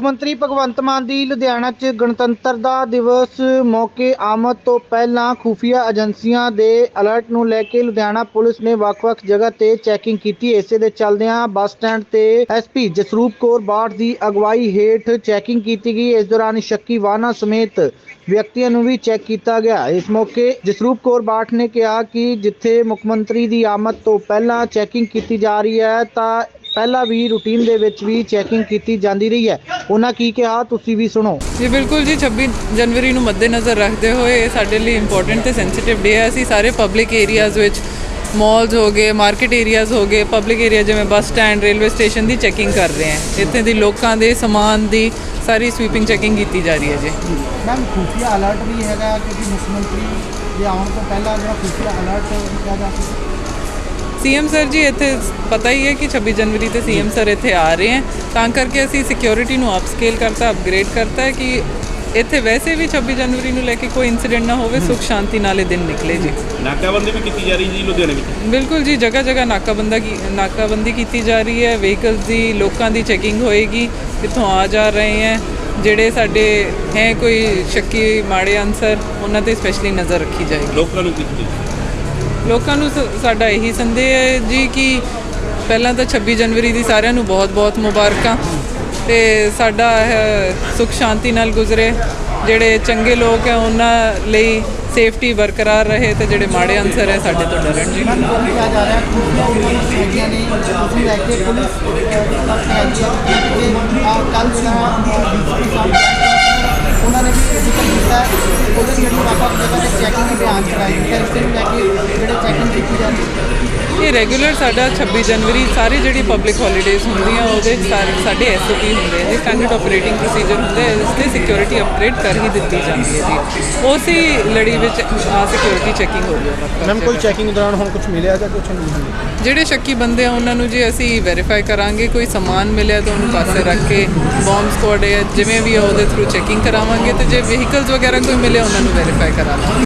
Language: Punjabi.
ਮੁੱਖ ਮੰਤਰੀ ਭਗਵੰਤ ਮਾਨ ਦੀ ਲੁਧਿਆਣਾ 'ਚ ਗਣਤੰਤਰਤਾ ਦਿਵਸ ਮੌਕੇ ਆਮਦ ਤੋਂ ਪਹਿਲਾਂ ਖੁਫੀਆ ਏਜੰਸੀਆਂ ਦੇ ਅਲਰਟ ਨੂੰ ਲੈ ਕੇ ਲੁਧਿਆਣਾ ਪੁਲਿਸ ਨੇ ਵੱਖ-ਵੱਖ ਜਗ੍ਹਾ ਤੇ ਚੈਕਿੰਗ ਕੀਤੀ। ਇਸੇ ਦੇ ਚੱਲਦਿਆਂ ਬੱਸ ਸਟੈਂਡ ਤੇ ਐਸਪੀ ਜਸਰੂਪ ਕੌਰ ਬਾੜ ਦੀ ਅਗਵਾਈ ਹੇਠ ਚੈਕਿੰਗ ਕੀਤੀ ਗਈ। ਇਸ ਦੌਰਾਨ ਸ਼ੱਕੀ ਵਾਹਨਾਂ ਸਮੇਤ ਵਿਅਕਤੀਆਂ ਨੂੰ ਵੀ ਚੈੱਕ ਕੀਤਾ ਗਿਆ। ਇਸ ਮੌਕੇ ਜਸਰੂਪ ਕੌਰ ਬਾਠ ਨੇ ਕਿਹਾ ਕਿ ਜਿੱਥੇ ਮੁੱਖ ਮੰਤਰੀ ਦੀ ਆਮਦ ਤੋਂ ਪਹਿਲਾਂ ਚੈਕਿੰਗ ਕੀਤੀ ਜਾ ਰਹੀ ਹੈ, ਤਾਂ ਪਹਿਲਾਂ ਵੀ ਰੂਟੀਨ ਦੇ ਵਿੱਚ ਵੀ ਚੈਕਿੰਗ ਕੀਤੀ ਜਾਂਦੀ ਰਹੀ ਹੈ। ਉਹਨਾਂ ਕੀ ਕਿਹਾ ਤੁਸੀਂ ਵੀ ਸੁਣੋ। ਜੀ ਬਿਲਕੁਲ ਜੀ 26 ਜਨਵਰੀ ਨੂੰ ਮੱਦੇਨਜ਼ਰ ਰੱਖਦੇ ਹੋਏ ਇਹ ਸਾਡੇ ਲਈ ਇੰਪੋਰਟੈਂਟ ਤੇ ਸੈਂਸਿਟਿਵ ਡੇ ਹੈ। ਅਸੀਂ ਸਾਰੇ ਪਬਲਿਕ ਏਰੀਆਜ਼ ਵਿੱਚ ਮਾਲਸ ਹੋ ਗਏ ਮਾਰਕੀਟ ਏਰੀਆਜ਼ ਹੋ ਗਏ ਪਬਲਿਕ ਏਰੀਆ ਜਿਵੇਂ ਬੱਸ ਸਟੈਂਡ ਰੇਲਵੇ ਸਟੇਸ਼ਨ ਦੀ ਚੈਕਿੰਗ ਕਰ ਰਹੇ ਹਾਂ। ਇੱਥੇ ਦੀ ਲੋਕਾਂ ਦੇ ਸਮਾਨ ਦੀ ਸਾਰੀ ਸਵੀਪਿੰਗ ਚੈਕਿੰਗ ਕੀਤੀ ਜਾ ਰਹੀ ਹੈ ਜੀ। ਮੈਮ ਖੁਫੀਆ ਅਲਰਟ ਵੀ ਹੈਗਾ ਕਿਉਂਕਿ ਮੁੱਖ ਮੰਤਰੀ ਦੇ ਆਉਣ ਤੋਂ ਪਹਿਲਾਂ ਜਿਹੜਾ ਖੁਫੀਆ ਅਲਰਟ ਕੀਤਾ ਜਾ ਸੀਐਮ ਸਰ ਜੀ ਇੱਥੇ ਪਤਾ ਹੀ ਹੈ ਕਿ 26 ਜਨਵਰੀ ਤੇ ਸੀਐਮ ਸਰ ਇੱਥੇ ਆ ਰਹੇ ਹੈ। ਤਾਂ ਕਰਕੇ ਅਸੀਂ ਸਿਕਿਉਰਿਟੀ ਨੂੰ ਅਪਸਕੇਲ ਕਰਤਾ ਅਪਗ੍ਰੇਡ ਕਰਤਾ ਹੈ ਕਿ ਇੱਥੇ ਵੈਸੇ ਵੀ 26 ਜਨਵਰੀ ਨੂੰ ਲੈ ਕੇ ਕੋਈ ਇਨਸੀਡੈਂਟ ਨਾ ਹੋਵੇ ਸੁਖ ਸ਼ਾਂਤੀ ਨਾਲ ਇਹ ਦਿਨ ਨਿਕਲੇ ਜੀ। ਨਾਕਾਬੰਦੀ ਵੀ ਕੀਤੀ ਜਾ ਰਹੀ ਜੀ ਲੁਧਿਆਣੇ ਵਿੱਚ? ਬਿਲਕੁਲ ਜੀ ਜਗ੍ਹਾ ਜਗ੍ਹਾ ਨਾਕਾਬੰਦਾ ਕੀ ਨਾਕਾਬੰਦੀ ਕੀਤੀ ਜਾ ਰਹੀ ਹੈ। ਵਹੀਕਲਸ ਦੀ ਲੋਕਾਂ ਦੀ ਚੈਕਿੰਗ ਹੋਏਗੀ ਕਿੱਥੋਂ ਆ ਜਾ ਰਹੇ ਹੈ। ਜਿਹੜੇ ਸਾਡੇ ਹੈ ਕੋਈ ਸ਼ੱਕੀ ਮਾੜੇ ਅਨਸਰ ਉਹਨਾਂ ਤੇ ਸਪੈਸ਼ਲੀ ਨਜ਼ਰ ਰੱਖੀ ਜਾਏਗੀ। ਲੋਕਾਂ ਨੂੰ ਕੀਤੀ ਲੋਕਾਂ ਨੂੰ ਸ- ਸਾਡਾ ਇਹੀ ਸੰਦੇਹ ਹੈ ਜੀ ਕਿ ਪਹਿਲਾਂ ਤਾਂ 26 ਜਨਵਰੀ ਦੀ ਸਾਰਿਆਂ ਨੂੰ ਬਹੁਤ-ਬਹੁਤ ਮੁਬਾਰਕਾਂ ਤੇ ਸਾਡਾ ਇਹ ਸੁਖ ਸ਼ਾਂਤੀ ਨਾਲ ਗੁਜ਼ਰੇ। ਜਿਹੜੇ ਚੰਗੇ ਲੋਕ ਹੈ, ਉਹਨਾਂ ਲਈ ਸੇਫਟੀ ਬਰਕਰਾਰ ਰਹੇ ਤੇ ਜਿਹੜੇ ਮਾੜੇ ਅਨਸਰ ਹੈ, ਸਾਡੇ ਤੋਂ ਡਰਨ ਜੀ। ਮੈਮ ਤੁਹਾਨੂੰ ਕਿਹਾ ਜਾ ਰਿਹਾ ਹੈ ਖੁਫੀਆ ਏਜੰਸੀਆਂ ਨੇ ਤੁਸੀਂ ਲੈ ਕੇ ਪੁਲਿਸ ਇਹ ਰੈਗੂਲਰ ਸਾਡਾ 26 ਜਨਵਰੀ ਸਾਰੀ ਜਿਹੜੀ ਪਬਲਿਕ ਹੌਲੀਡੇਜ਼ ਹੁੰਦੀਆਂ ਉਹਦੇ ਸਾਰੇ ਸਾਡੇ ਐਸਓਪੀ ਹੁੰਦੇ ਨੇ ਸਟੈਂਡਰਡ ਆਪਰੇਟਿੰਗ ਪ੍ਰੋਸੀਜਰ ਹੁੰਦੇ ਆ ਇਸ ਤੇ ਸਿਕਿਉਰਿਟੀ ਅਪਗ੍ਰੇਡ ਕਰ ਹੀ ਦਿੱਤੀ ਜਾਂਦੀ ਹੈ ਜੀ। ਉਸੇ ਲੜੀ ਵਿੱਚ ਸਿਕਿਉਰਿਟੀ ਚੈਕਿੰਗ ਹੋ ਰਹੀ ਹੈ ਮੈਮ ਕੋਈ ਚੈਕਿੰਗ ਦੌਰਾਨ ਹੁਣ ਕੁਝ ਮਿਲਿਆ ਜਾਂ ਕੁਝ ਨਹੀਂ ਮਿਲਿਆ? ਜਿਹੜੇ ਸ਼ੱਕੀ ਬੰਦੇ ਆ ਉਹਨਾਂ ਨੂੰ ਜੀ ਅਸੀਂ ਵੈਰੀਫਾਈ ਕਰਾਂਗੇ ਕੋਈ ਸਮਾਨ ਮਿਲਿਆ ਤਾਂ ਉਹਨੂੰ ਪਾਸੇ ਰੱਖ ਕੇ ਬੰਬ ਸਕੁਆਡ ਹੈ ਜਿਵੇਂ ਵੀ ਆ ਉਹਦੇ ਥਰੂ ਚੈਕਿੰਗ ਕਰਾਵਾਂਗੇ ਤੇ ਜੇ ਵਹੀਕਲਸ ਵਗੈਰਾ ਕੋਈ ਮਿਲੇ ਉਹਨਾਂ ਨੂੰ ਵੈਰੀਫਾਈ ਕਰਾਵਾਂਗੇ